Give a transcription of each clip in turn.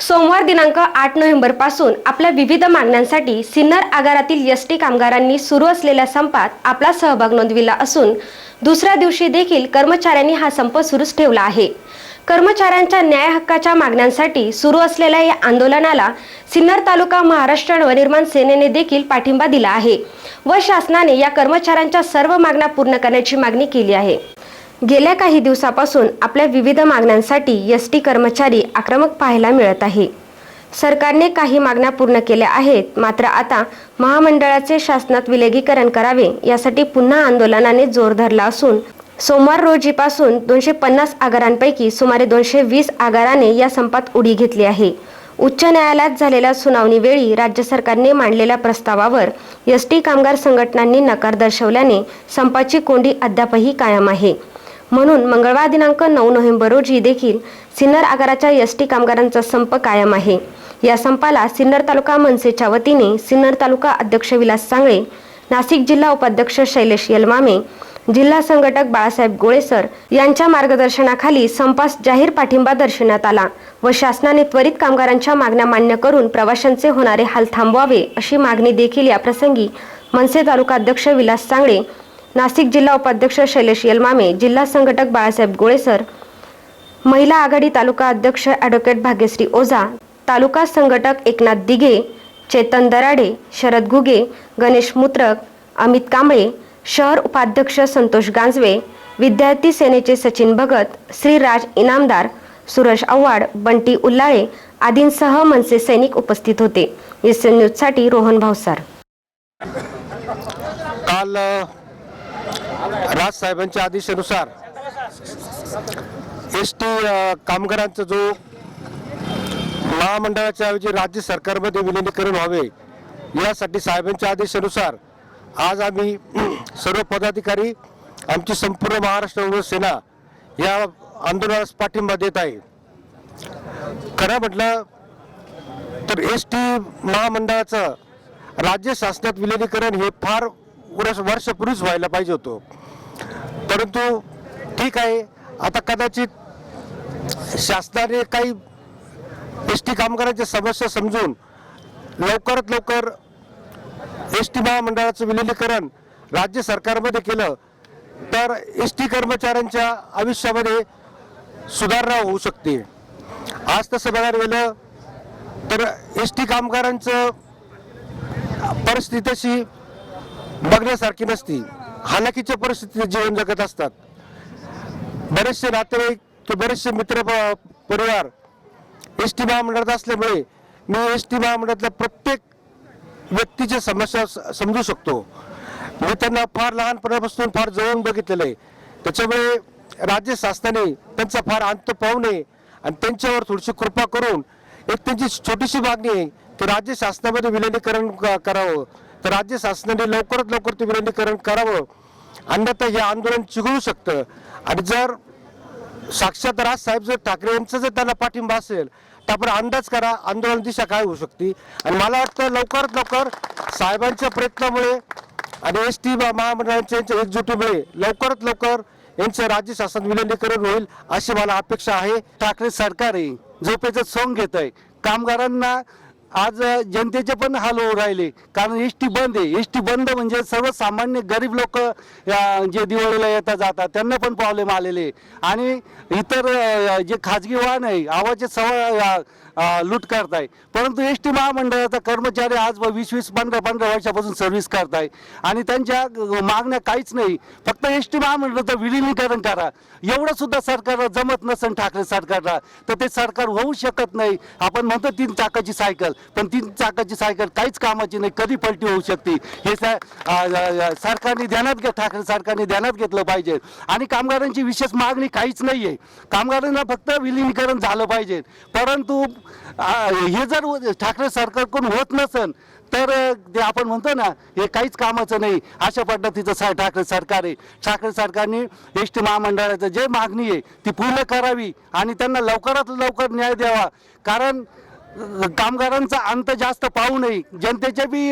सोमवार दिनांक आठ नोव्हेंबरपासून आपल्या विविध मागण्यांसाठी सिन्नर आगारातील एस टी कामगारांनी सुरू असलेल्या संपात आपला सहभाग नोंदविला असून दुसऱ्या दिवशी देखील कर्मचाऱ्यांनी हा संप सुरूच ठेवला आहे. कर्मचाऱ्यांच्या न्याय हक्काच्या मागण्यांसाठी सुरू असलेल्या या आंदोलनाला सिन्नर तालुका महाराष्ट्र नवनिर्माण सेनेने देखील पाठिंबा दिला आहे व शासनाने या कर्मचाऱ्यांच्या सर्व मागण्या पूर्ण करण्याची मागणी केली आहे. गेल्या काही दिवसापासून आपल्या विविध मागण्यांसाठी एस टी कर्मचारी आक्रमक पाहायला मिळत आहे. सरकारने काही मागण्या पूर्ण केल्या आहेत मात्र आता महामंडळाचे शासनात विलगीकरण करावे यासाठी पुन्हा आंदोलनाने जोर धरला असून सोमवार रोजीपासून दोनशे पन्नास आगारांपैकी सुमारे दोनशे वीस आगाराने या संपात उडी घेतली आहे. उच्च न्यायालयात झालेल्या सुनावणीवेळी राज्य सरकारने मांडलेल्या प्रस्तावावर एस टी कामगार संघटनांनी नकार दर्शवल्याने संपाची कोंडी अद्यापही कायम आहे. म्हणून मंगळवार दिनांक नऊ नोव्हेंबर रोजी देखील सिन्नर आगाराच्या एस टी कामगारांचा संप कायम आहे. या संपाला सिन्नर तालुका मनसेच्या वतीने सिन्नर तालुका अध्यक्ष विलास सांगळे नाशिक जिल्हा उपाध्यक्ष शैलेश यलमामे जिल्हा संघटक बाळासाहेब गोळेसर यांच्या मार्गदर्शनाखाली संपास जाहीर पाठिंबा दर्शवण्यात आला व शासनाने त्वरित कामगारांच्या मागण्या मान्य करून प्रवाशांचे होणारे हाल थांबवावे अशी मागणी देखील या प्रसंगी मनसे तालुका अध्यक्ष विलास सांगळे नाशिक जिल्हा उपाध्यक्ष शैलेश यलमामे जिल्हा संघटक बाळासाहेब गोळेसर महिला आघाडी तालुका अध्यक्ष ॲडव्होकेट भाग्यश्री ओझा तालुका संघटक एकनाथ दिघे चेतन दराडे शरद घुगे गणेश मुत्रक अमित कांबळे शहर उपाध्यक्ष संतोष गांजवे विद्यार्थी सेनेचे सचिन भगत श्रीराज इनामदार सुरेश आव्हाड बंटी उल्लाळे आदींसह मनसे सैनिक उपस्थित होते. एस एन न्यूजसाठी रोहन भावसार काल राज राजसाहेबांच्या आदेशानुसार एस टी कामगारांचा जो महामंडळाच्या ऐवजी राज्य सरकारमध्ये विलिनीकरण व्हावे यासाठी साहेबांच्या आदेशानुसार आज आम्ही सर्व पदाधिकारी आमची संपूर्ण महाराष्ट्र सेना या आंदोलनास पाठिंबा देत आहे. खरं म्हटलं तर एस टी महामंडळाचं राज्य शासनात विलिनीकरण हे फार वर्ष वर्षपूर्वीच व्हायला पाहिजे होतो. परंतु ठीक आहे आता कदाचित शासनाने काही एस टी कामगारांच्या समस्या समजून लवकरात लवकर एस टी महामंडळाचं विलिनीकरण राज्य सरकारमध्ये केलं तर एस टी कर्मचाऱ्यांच्या आयुष्यामध्ये सुधारणा होऊ शकते. आज तसं बघायला गेलं तर एस टी कामगारांचं परिस्थितीशी बघण्यासारखी नसती. हालाकीच्या परिस्थितीत जीवन जगत असतात. बरेचसे नातेवाईक किंवा बरेचसे मित्र परिवार एस टी महामंडळात असल्यामुळे मी एस टी महामंडळातल्या प्रत्येक व्यक्तीच्या समस्या समजू शकतो. मी त्यांना फार लहानपणापासून फार जवळून बघितलेलं आहे. त्याच्यामुळे राज्य शासनाने त्यांचा फार अंत पाहू नये आणि त्यांच्यावर थोडीशी कृपा करून एक त्यांची छोटीशी मागणी आहे की राज्य शासनामध्ये विलिनीकरण करावं. तर राज्य शासनाने लवकरात लवकर ते विलनीकरण करावं. अन्यथा हे आंदोलन चिघळू शकतं. आणि जर साक्षात राजसाहेब जर ठाकरे यांचा जर त्यांना पाठिंबा असेल तर आपण अंदाज करा आंदोलन दिशा काय होऊ शकते. आणि मला वाटतं लवकरात लवकर साहेबांच्या प्रयत्नामुळे आणि एस टी महामंडळांच्या यांच्या एकजुटीमुळे लवकरात लवकर यांचं राज्य शासन विलिनीकरण होईल अशी मला अपेक्षा आहे. ठाकरे सरकारही झोपेचं सोंग घेत आहे कामगारांना आज जनतेचे पण हाल होऊ राहिले. कारण एस टी बंद आहे. एस टी बंद म्हणजे सर्वसामान्य गरीब लोक जे दिवाळीला येतात जातात त्यांना पण प्रॉब्लेम आलेले आणि इतर जे खाजगी वाहन आहे आवाजचे सव लूट करताय. परंतु एस टी महामंडळाचा कर्मचारी आज वीस वीस पंधरा पंधरा वर्षापासून सर्व्हिस करताय. आणि त्यांच्या मागण्या काहीच नाही. फक्त एस टी महामंडळाचं विलिनीकरण करा. एवढं सुद्धा सरकारला जमत नसेल ठाकरे सरकारला तर ते सरकार होऊ शकत नाही. आपण म्हणतो तीन चाकाची सायकल पण तीन चाकाची सायकल काहीच कामाची नाही कधी पलटी होऊ शकते? हे सरकारने ध्यानात घे ठाकरे सरकारने ध्यानात घेतलं पाहिजे. आणि कामगारांची विशेष मागणी काहीच नाही आहे कामगारांना फक्त विलिनीकरण झालं पाहिजे. परंतु हे जर ठाकरे सरकारकडून होत नसन तर जे ते आपण म्हणतो ना हे काहीच कामाचं नाही. अशा पद्धतीचं सा ठाकरे सरकार आहे. ठाकरे सरकारने एस टी महामंडळाचं जे मागणी आहे ती पूर्ण करावी आणि त्यांना लवकरात लवकर न्याय द्यावा. कारण कामगारांचा अंत जास्त पाहू नये. जनतेचे बी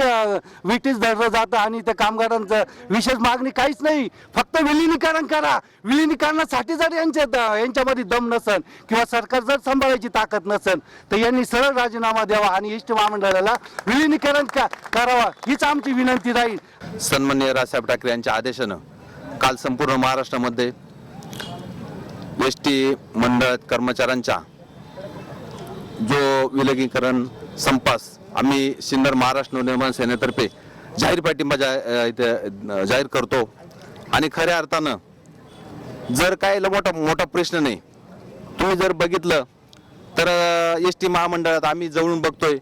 विटीस धरलं जातं आणि त्या कामगारांचं विशेष मागणी काहीच नाही. फक्त विलिनीकरण करा. विलिनीकरणासाठी जर यांच्या यांच्यामध्ये दम नसन किंवा सरकार जर सांभाळायची ताकद नसन तर यांनी सरळ राजीनामा द्यावा आणि इष्ट महामंडळाला विलिनीकरण करावा हीच आमची विनंती राहील. सन्मान्य राजसाहेब ठाकरे यांच्या आदेशानं काल संपूर्ण महाराष्ट्रामध्ये एस टी मंडळ कर्मचाऱ्यांच्या जो विलगीकरण संपास आम्ही सिन्नर महाराष्ट्र निर्माण सेनेतर्फे जाहीर पाठिंबा जा इथे जाहीर करतो. आणि खऱ्या अर्थानं जर काय मोठा मोठा प्रश्न नाही तुम्ही जर बघितलं तर एस टी महामंडळात आम्ही जवळून बघतोय.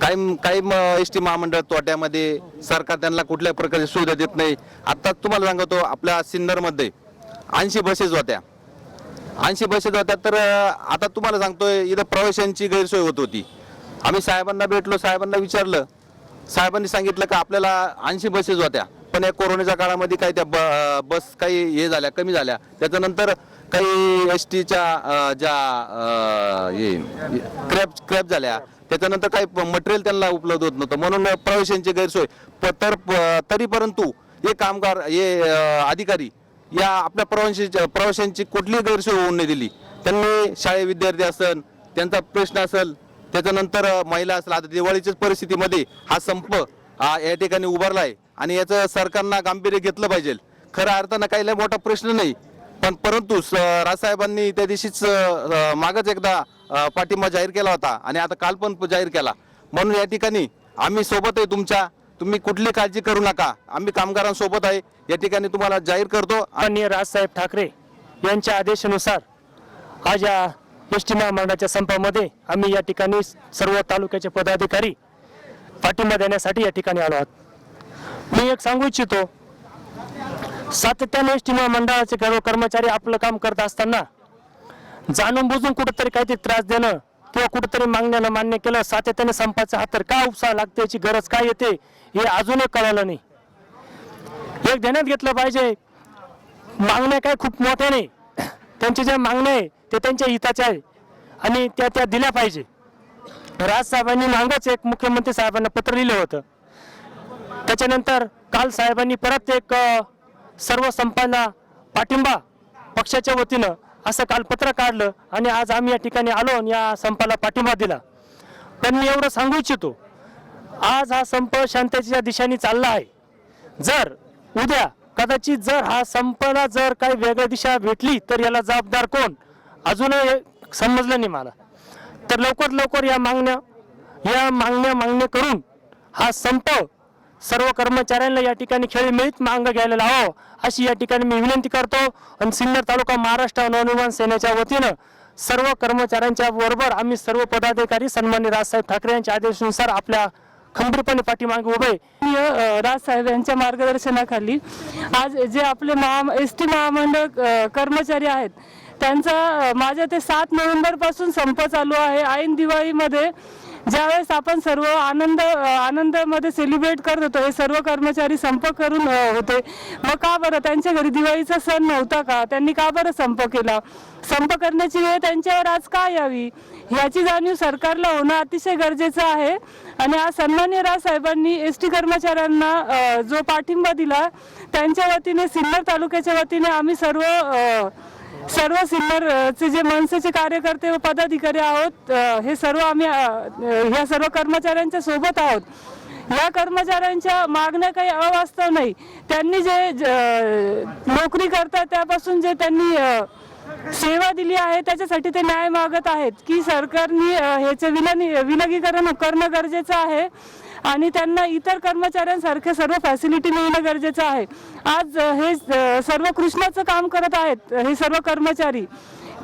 काही काही एस टी महामंडळ तोट्यामध्ये सरकार त्यांना कुठल्या प्रकारची सुविधा देत नाही. आत्ताच तुम्हाला सांगतो आपल्या सिन्नरमध्ये ऐंशी बसेस होत्या. ऐंशी बसेस होत्या तर आता तुम्हाला सांगतोय इथं प्रवाशांची गैरसोय होत होती. आम्ही साहेबांना भेटलो साहेबांना विचारलं. साहेबांनी सांगितलं का आपल्याला ऐंशी बसेस होत्या. पण या कोरोनाच्या काळामध्ये काही त्या ब बस काही हे झाल्या कमी झाल्या. त्याच्यानंतर काही एस टीच्या ज्या क्रॅप क्रॅप झाल्या. त्याच्यानंतर काही मटेरियल त्यांना उपलब्ध होत नव्हतं. म्हणून प्रवाशांची गैरसोय. प- तर प- तरी परंतु हे कामगार हे अधिकारी या आपल्या प्रवाशांची प्रवाशांची कुठलीही गैरसोय होऊ नाही दिली. त्यांनी शाळे विद्यार्थी असन त्यांचा प्रश्न असेल त्याच्यानंतर महिला असेल. आता दिवाळीच्याच परिस्थितीमध्ये हा संप हा या ठिकाणी उभारला आहे आणि याचं सरकारनं गांभीर्य घेतलं पाहिजे. खऱ्या अर्थानं काही लय मोठा प्रश्न नाही. पण परंतु स- राजसाहेबांनी त्या दिवशीच मागच एकदा पाठिंबा जाहीर केला होता आणि आता काल पण जाहीर केला. म्हणून या ठिकाणी आम्ही सोबत आहे तुमच्या तुम्ही कुठली काळजी करू नका. आम्ही कामगारांसोबत आहे. या ठिकाणी तुम्हाला जाहीर करतो. माननीय राजसाहेब ठाकरे यांच्या आदेशानुसार आज या एस टी महामंडळाच्या संपामध्ये आम्ही या ठिकाणी सर्व तालुक्याचे पदाधिकारी पाठिंबा देण्यासाठी या ठिकाणी आलो आहोत. मी एक सांगू इच्छितो सातत्याने एस टी महामंडळाचे कर्मचारी आपलं काम करत असताना जाणून बुजून कुठेतरी काहीतरी त्रास देणं किंवा कुठेतरी मागण्याला मान्य केलं सातत्याने संपाचा हात तर का उपसा लागते याची गरज काय येते हे अजूनही कळालं नाही. एक ध्यानात घेतलं पाहिजे मागण्या काय खूप मोठ्या नाही. त्यांचे ज्या मागण्या आहे ते त्यांच्या हिताच्या आहे आणि त्या त्या दिल्या पाहिजे. राजसाहेबांनी मागच एक मुख्यमंत्री साहेबांना पत्र लिहिलं होतं. त्याच्यानंतर काल साहेबांनी परत एक सर्व संपांना पाठिंबा पक्षाच्या वतीनं असं काल पत्र काढलं आणि आज आम्ही या ठिकाणी आलो आणि या संपाला पाठिंबा दिला. पण मी एवढं सांगू इच्छितो आज हा संप शांततेच्या दिशेने चालला आहे. जर उद्या कदाचित जर हा संपला जर काही वेगळ्या दिशा भेटली तर याला जबाबदार कोण? अजूनही समजलं नाही मला. तर लवकर लवकर या मागण्या या मागण्या मागण्या करून हा संप सर्व कर्मचाऱ्यांना या ठिकाणी खेळीमेळीत मांग घ्यायला लावो. अशी या ठिकाणी मी विनंती करतो. आणि सिन्नर तालुका महाराष्ट्र नवनिर्माण सेनेच्या वतीनं सर्व कर्मचाऱ्यांच्या बरोबर आम्ही सर्व पदाधिकारी सन्मान्य राजसाहेब ठाकरे यांच्या आदेशानुसार आपल्या खंबीरपणे पाठीमागे उभे राजसाहेब यांच्या मार्गदर्शनाखाली आज जे आपले महा एस टी महामंडळ कर्मचारी आहेत त्यांचा माझ्या ते सात नोव्हेंबरपासून संप चालू आहे. ऐन दिवाळीमध्ये ज्यावेळेस आपण सर्व आनंद आनंदामध्ये सेलिब्रेट करत होतो हे सर्व कर्मचारी संप करून होते. मग का बरं? त्यांच्या घरी दिवाळीचा सण नव्हता का? त्यांनी का बरं संप केला? संप करण्याची वेळ त्यांच्यावर आज का यावी? याची जाणीव सरकारला होणं अतिशय गरजेचं आहे. आणि आज सन्मान्य राजसाहेबांनी एस टी कर्मचाऱ्यांना जो पाठिंबा दिला त्यांच्या वतीने सिन्नर तालुक्याच्या वतीने आम्ही सर्व सर्व सिन्नर चे जे मनसेचे कार्यकर्ते व पदाधिकारी आहोत हे सर्व आम्ही ह्या सर्व कर्मचाऱ्यांच्या सोबत आहोत. या कर्मचाऱ्यांच्या मागण्या काही अवास्तव नाही. त्यांनी जे नोकरी करतात त्यापासून जे त्यांनी सेवा दिली आहे त्याच्यासाठी ते न्याय मागत आहेत. की सरकारने ह्याचं विलनी विलगीकरण करणं गरजेचं आहे. आणि त्यांना इतर कर्मचाऱ्यांसारखे सर्व फॅसिलिटी मिळणं गरजेचं आहे. आज हे सर्व कृष्णाचं काम करत आहेत हे सर्व कर्मचारी.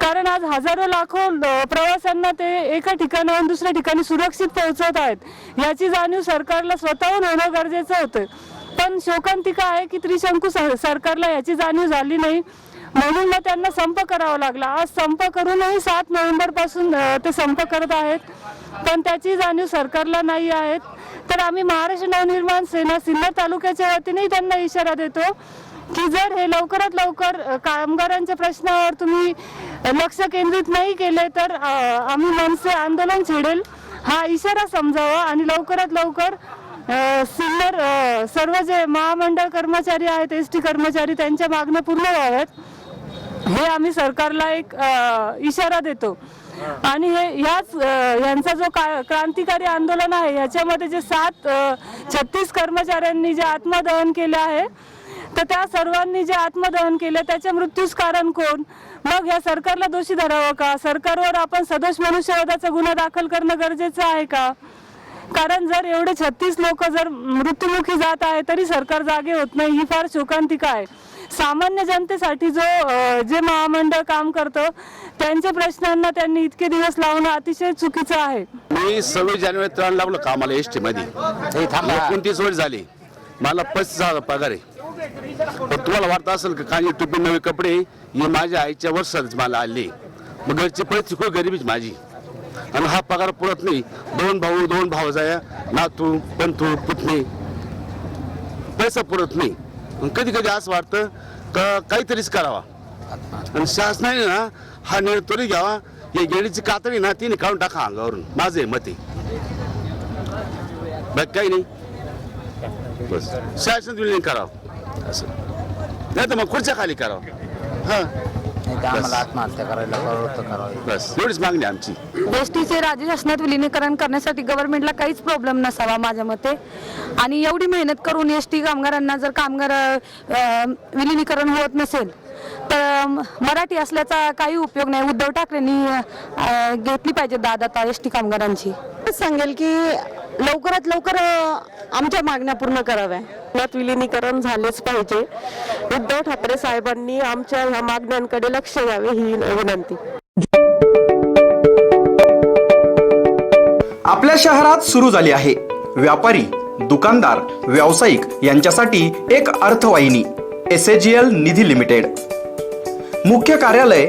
कारण आज हजारो लाखो प्रवाशांना ते एका ठिकाणाहून दुसऱ्या ठिकाणी सुरक्षित पोहोचवत आहेत. याची जाणीव सरकारला स्वतःहून होणं गरजेचं होतं. पण शोकांतिका आहे की त्रिशंकू सरकारला याची जाणीव झाली नाही. म्हणून मग त्यांना संप करावा लागला. आज संप करूनही सात नोव्हेंबरपासून ते संप करत आहेत. पण त्याची जाणीव सरकारला नाही आहेत. तर आम्ही महाराष्ट्र नवनिर्माण सेना सिन्नर तालुक्याच्या वतीने त्यांना इशारा देतो की जर हे लवकरात लवकर कामगारांच्या प्रश्नावर तुम्ही लक्ष केंद्रित नाही केले तर आम्ही मनसे आंदोलन छेडेल. हा इशारा समजावा आणि लवकरात लवकर सिन्नर सर्व जे महामंडळ कर्मचारी आहेत एस टी कर्मचारी त्यांच्या मागण्या पूर्ण व्हाव्यात. हे आम्ही सरकारला एक अ, इशारा देतो. आणि हे ह्याच अ, यांचा जो का क्रांतिकारी आंदोलन आहे याच्यामध्ये जे सात अ, छत्तीस कर्मचाऱ्यांनी जे आत्मदहन केले आहे तर त्या सर्वांनी जे आत्मदहन केलं त्याच्या मृत्यूस कारण कोण? मग या सरकारला दोषी धरावं का? सरकारवर आपण सदोष मनुष्यवधाचा गुन्हा दाखल करणं गरजेचं आहे का? कारण जर एवढे छत्तीस लोक जर मृत्युमुखी जात आहे तरी सरकार जागे होत नाही. ही फार शोकांतिका आहे. सामान्य जनतेसाठी जो जे महामंडळ काम करतं त्यांच्या प्रश्नांना त्यांनी इतके दिवस लावणं अतिशय चुकीचं आहे. मी सव्वीस जानेवारी त्रण लागलो कामाला एस टी मध्ये एकोणतीस वर्ष झाली. मला पस्तीस हजार पगार आहे. पण तुम्हाला वाटत असेल का कांजी टोपी नवे कपडे हे माझ्या आईच्या वर्षात मला आले. मग घरची परिस्थिती खूप गरिबीच माझी. आणि हा पगार पुरत नाही. दोन भाऊ दोन भाऊ जाया नातू पंतू पुतणे. पैसा पुरत नाही. कधी कधी असं वाटतं का काहीतरीच करावा. आणि शासनाने ना हा निर्णय तरी घ्यावा. या गेडीची कातडी ना तिने काढून टाका अंगावरून. माझे आहे मते बाकी काही नाही. बस. शासन करावं. असं. नाही तर मग खुर्च्या खाली करावं. हा. आम्हाला आत्महत्या करायला प्रवृत्त करावी. बस एवढीच मागणी आहे आमची. एसटीचे राज्य शासनात विलिनीकरण करण्यासाठी गव्हर्नमेंटला काहीच प्रॉब्लेम नसावा माझ्या मते. आणि एवढी मेहनत करून एस टी कामगारांना जर कामगार अ, विलिनीकरण होत नसेल तर म- मराठी असल्याचा काही उपयोग नाही. उद्धव ठाकरेंनी अ, घेतली पाहिजे दादा एस टी कामगारांची. सांगेल की लवकरात लवकर आमच्या मागण्या पूर्ण कराव्या. यात विलिनीकरण झालेच पाहिजे. उद्धव ठाकरे साहेबांनी आमच्या ह्या मागण्यांकडे लक्ष द्यावे ही विनंती. आपल्या शहरात सुरू झाली आहे. व्यापारी दुकानदार व्यावसायिक यांच्यासाठी एक अर्थवाहिनी एस निधी लिमिटेड. मुख्य कार्यालय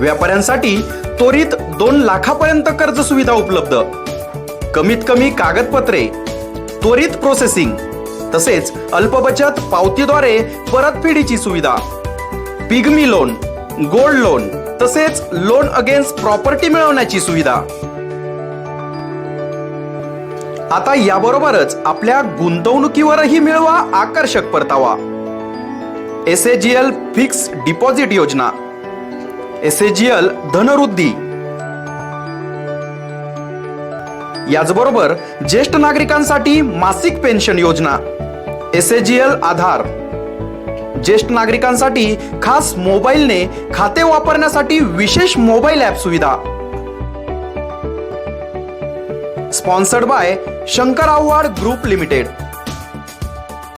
व्यापाऱ्यांसाठी त्वरित दोन लाखापर्यंत कर्ज सुविधा उपलब्ध. कमीत कमी कागदपत्रे त्वरित प्रोसेसिंग तसेच अल्पबचत पावतीद्वारे परतफेडीची सुविधा. पिगमी लोन गोल्ड लोन तसेच लोन अगेन्स्ट प्रॉपर्टी मिळवण्याची सुविधा. आता याबरोबरच आपल्या गुंतवणुकीवरही मिळवा आकर्षक परतावा. S A G L fix deposit योजना. एसएजीएल धनवृद्धी याचबरोबर ज्येष्ठ नागरिकांसाठी मासिक पेन्शन योजना एसएजीएल आधार. ज्येष्ठ नागरिकांसाठी खास मोबाईलने खाते वापरण्यासाठी विशेष मोबाईल ॲप सुविधा. Sponsored by Shankar Avhad group limited.